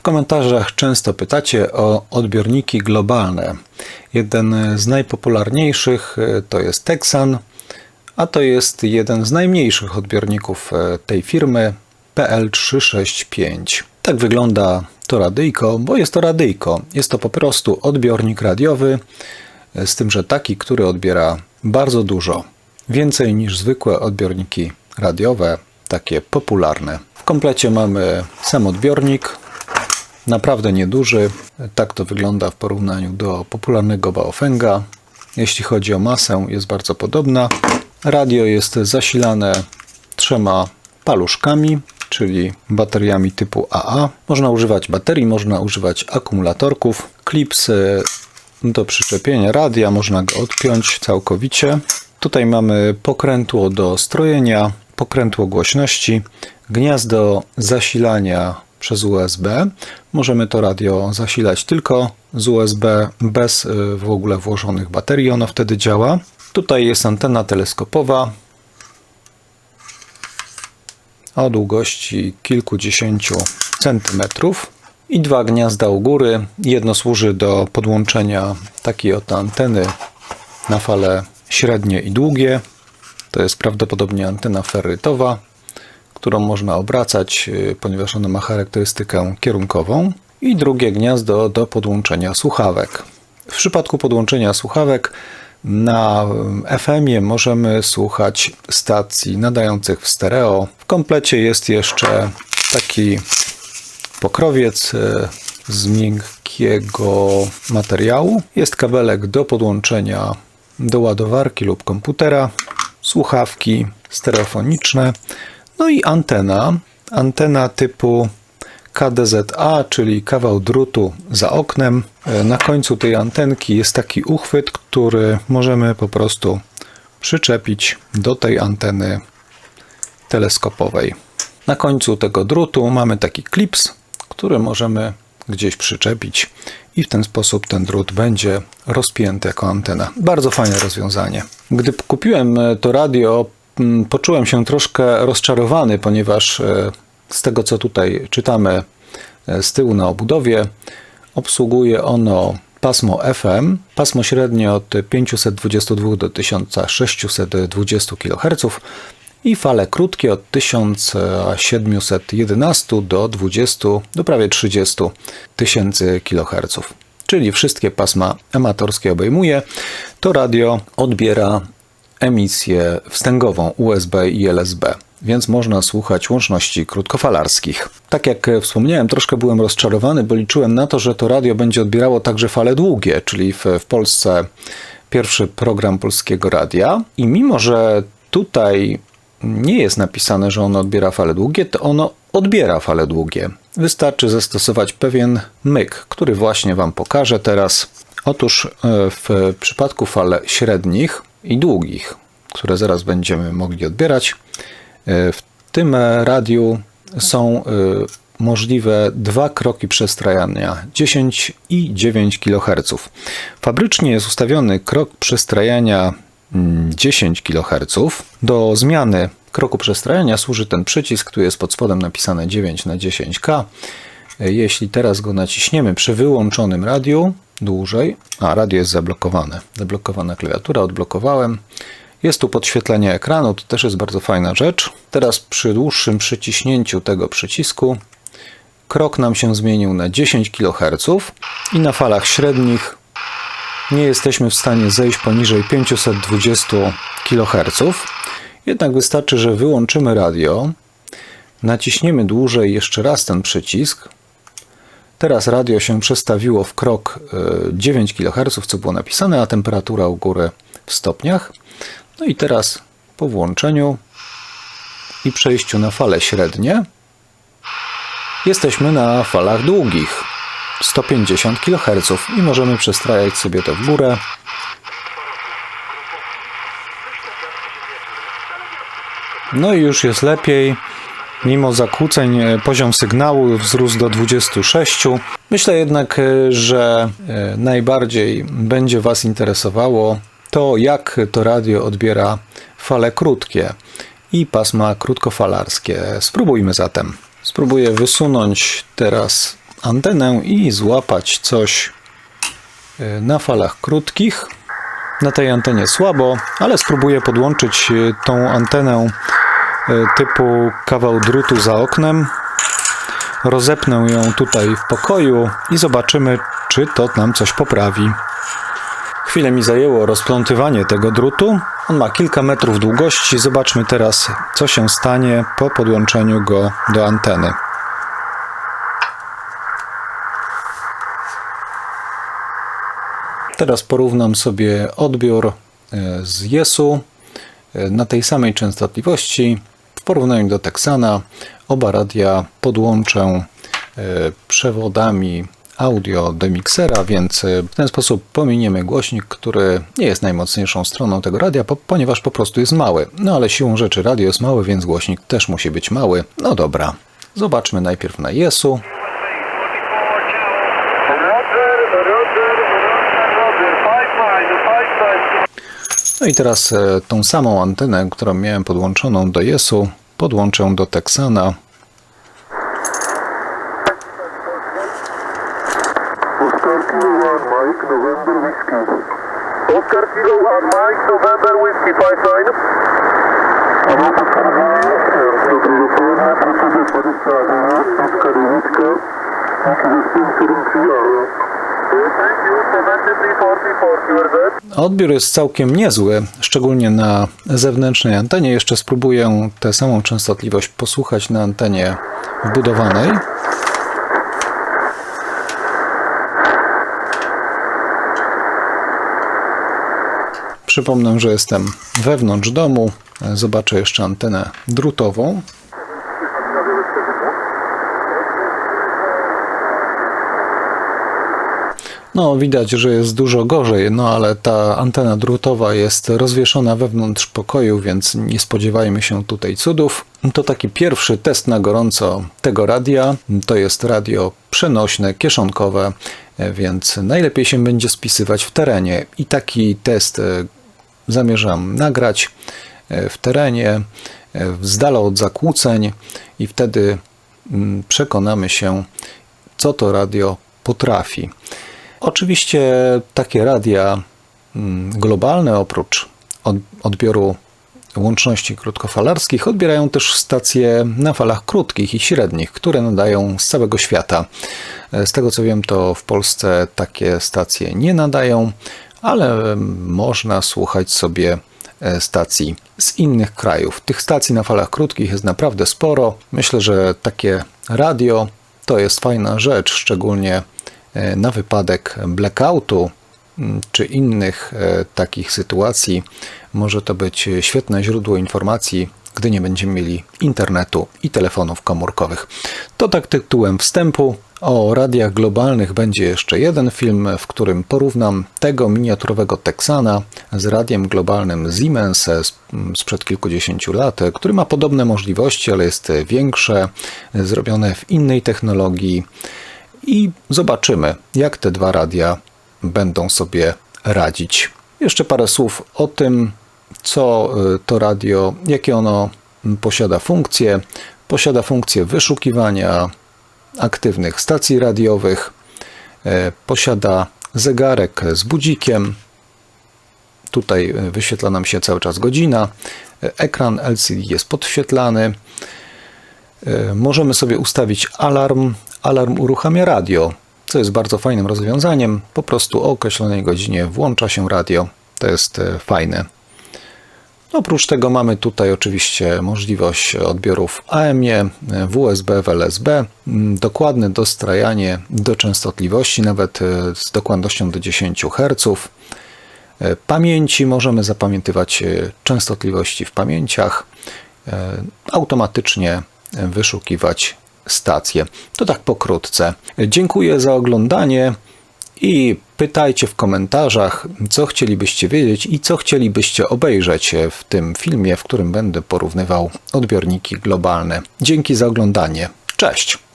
W komentarzach często pytacie o odbiorniki globalne. Jeden z najpopularniejszych e, to jest Texan, a to jest jeden z najmniejszych odbiorników e, tej firmy PL365. Tak wygląda to radyjko, bo jest to radyjko. Jest to po prostu odbiornik radiowy, e, z tym, że taki, który odbiera bardzo dużo. Więcej niż zwykłe odbiorniki radiowe, takie popularne. W komplecie mamy sam odbiornik, naprawdę nieduży. Tak to wygląda w porównaniu do popularnego Baofenga. Jeśli chodzi o masę, jest bardzo podobna. Radio jest zasilane trzema paluszkami, czyli bateriami typu AA. Można używać baterii, można używać akumulatorków. Klips do przyczepienia radia, można go odpiąć całkowicie. Tutaj mamy pokrętło do strojenia, pokrętło głośności, gniazdo zasilania przez USB. Możemy to radio zasilać tylko z USB, bez y, w ogóle włożonych baterii. Ono wtedy działa. Tutaj jest antena teleskopowa o długości kilkudziesięciu centymetrów i dwa gniazda u góry. Jedno służy do podłączenia takiej oto anteny na fale średnie i długie. To jest prawdopodobnie antena ferrytowa, którą można obracać, y, ponieważ ona ma charakterystykę kierunkową. I drugie gniazdo do podłączenia słuchawek. W przypadku podłączenia słuchawek na FM-ie możemy słuchać stacji nadających w stereo. W komplecie jest jeszcze taki pokrowiec y, z miękkiego materiału. Jest kabelek do podłączenia do ładowarki lub komputera, słuchawki stereofoniczne, no i antena. Antena typu KDZA, czyli kawał drutu za oknem. Na końcu tej antenki jest taki uchwyt, który możemy po prostu przyczepić do tej anteny teleskopowej. Na końcu tego drutu mamy taki klips, który możemy gdzieś przyczepić i w ten sposób ten drut będzie rozpięty jako antena. Bardzo fajne rozwiązanie. Gdy kupiłem to radio, poczułem się troszkę rozczarowany, ponieważ e, z tego co tutaj czytamy e, z tyłu na obudowie, obsługuje ono pasmo FM, pasmo średnie od 522 do 1620 kHz i fale krótkie od 1711 do 20 do prawie 30 tysięcy kHz. Czyli wszystkie pasma amatorskie obejmuje. To radio odbiera emisję wstęgową USB i LSB więc można słuchać łączności krótkofalarskich. Tak jak wspomniałem, troszkę byłem rozczarowany, bo liczyłem na to, że to radio będzie odbierało także fale długie, czyli w, w Polsce pierwszy program polskiego radia. I mimo, że tutaj nie jest napisane, że ono odbiera fale długie, to ono odbiera fale długie. Wystarczy zastosować pewien myk, który właśnie Wam pokażę teraz. Otóż e, w przypadku fal średnich i długich, które zaraz będziemy mogli odbierać, e, w tym radiu są e, możliwe dwa kroki przestrajania 10 i 9 kHz. Fabrycznie jest ustawiony krok przestrajania 10 kHz. Do zmiany kroku przestrajania służy ten przycisk, tu jest pod spodem napisane 9 na 10K. Jeśli teraz go naciśniemy przy wyłączonym radiu dłużej, a radio jest zablokowane, zablokowana klawiatura, odblokowałem. Jest tu podświetlenie ekranu, to też jest bardzo fajna rzecz. Teraz przy dłuższym przyciśnięciu tego przycisku krok nam się zmienił na 10 kHz i na falach średnich nie jesteśmy w stanie zejść poniżej 520 kHz. Jednak wystarczy, że wyłączymy radio, naciśniemy dłużej jeszcze raz ten przycisk. Teraz radio się przestawiło w krok 9 e, kHz, co było napisane, a temperatura u góry w stopniach. No i teraz po włączeniu i przejściu na fale średnie jesteśmy na falach długich. 150 kHz i możemy przestrajać sobie to w górę. No i już jest lepiej. Mimo zakłóceń e, poziom sygnału wzrósł do 26. Myślę jednak, e, że e, najbardziej będzie Was interesowało to, jak to radio odbiera fale krótkie i pasma krótkofalarskie. Spróbujmy zatem. Spróbuję wysunąć teraz antenę i złapać coś na falach krótkich. Na tej antenie słabo, ale spróbuję podłączyć tą antenę typu kawał drutu za oknem. Rozepnę ją tutaj w pokoju i zobaczymy, czy to nam coś poprawi. Chwilę mi zajęło rozplątywanie tego drutu. On ma kilka metrów długości. Zobaczmy teraz, co się stanie po podłączeniu go do anteny. Teraz porównam sobie odbiór e, z Yesu e, na tej samej częstotliwości porównaniu do Texana. Oba radia podłączę e, przewodami audio do miksera, więc w ten sposób pominiemy głośnik, który nie jest najmocniejszą stroną tego radia, po, ponieważ po prostu jest mały. No ale siłą rzeczy radio jest małe, więc głośnik też musi być mały. No dobra, zobaczmy najpierw na Yesu. No i teraz e, tą samą antenę, którą miałem podłączoną do Yesu, podłączę do Texana. Oscar Kilo One Mike November Whiskey. Oscar Kilo One Mike November Whiskey 59. Ano, potwierdzenie. Dobry dopoledne, procedurze 29, Oscar Uliczka. Díky za 573 Thank you, 7340, QRZ. Odbiór jest całkiem niezły, szczególnie na zewnętrznej antenie. Jeszcze spróbuję tę samą częstotliwość posłuchać na antenie wbudowanej. Przypomnę, że jestem wewnątrz domu. Zobaczę jeszcze antenę drutową. No, widać, że jest dużo gorzej, no ale ta antena drutowa jest rozwieszona wewnątrz pokoju, więc nie spodziewajmy się tutaj cudów. To taki pierwszy test na gorąco tego radia. To jest radio przenośne, kieszonkowe, więc najlepiej się będzie spisywać w terenie. I taki test e, zamierzam nagrać e, w terenie, e, z dala od zakłóceń i wtedy mm, przekonamy się, co to radio potrafi. Oczywiście takie radia mm, globalne, oprócz od- odbioru łączności krótkofalarskich, odbierają też stacje na falach krótkich i średnich, które nadają z całego świata. Z tego co wiem, to w Polsce takie stacje nie nadają, ale można słuchać sobie e, stacji z innych krajów. Tych stacji na falach krótkich jest naprawdę sporo. Myślę, że takie radio to jest fajna rzecz, szczególnie na wypadek blackoutu czy innych e, takich sytuacji. Może to być świetne źródło informacji, gdy nie będziemy mieli internetu i telefonów komórkowych. To tak tytułem wstępu. O radiach globalnych będzie jeszcze jeden film, w którym porównam tego miniaturowego Texana z radiem globalnym Siemens sprzed kilkudziesięciu lat, który ma podobne możliwości, ale jest większe, zrobione w innej technologii i zobaczymy, jak te dwa radia będą sobie radzić. Jeszcze parę słów o tym, co y, to radio, jakie ono posiada funkcje. Posiada funkcję wyszukiwania aktywnych stacji radiowych, e, posiada zegarek z budzikiem. Tutaj e, wyświetla nam się cały czas godzina. Ekran LCD jest podświetlany. Możemy sobie ustawić alarm. Alarm uruchamia radio, co jest bardzo fajnym rozwiązaniem. Po prostu o określonej godzinie włącza się radio. To jest e, fajne. Oprócz tego mamy tutaj oczywiście możliwość odbiorów AMie, w USB, w LSB, mm, dokładne dostrajanie do częstotliwości, nawet e, z dokładnością do 10 Hz. E, Pamięci możemy zapamiętywać częstotliwości w pamięciach, automatycznie wyszukiwać stacje. To tak pokrótce. Dziękuję za oglądanie i pytajcie w komentarzach, co chcielibyście wiedzieć i co chcielibyście obejrzeć w tym filmie, w którym będę porównywał odbiorniki globalne. Dzięki za oglądanie. Cześć!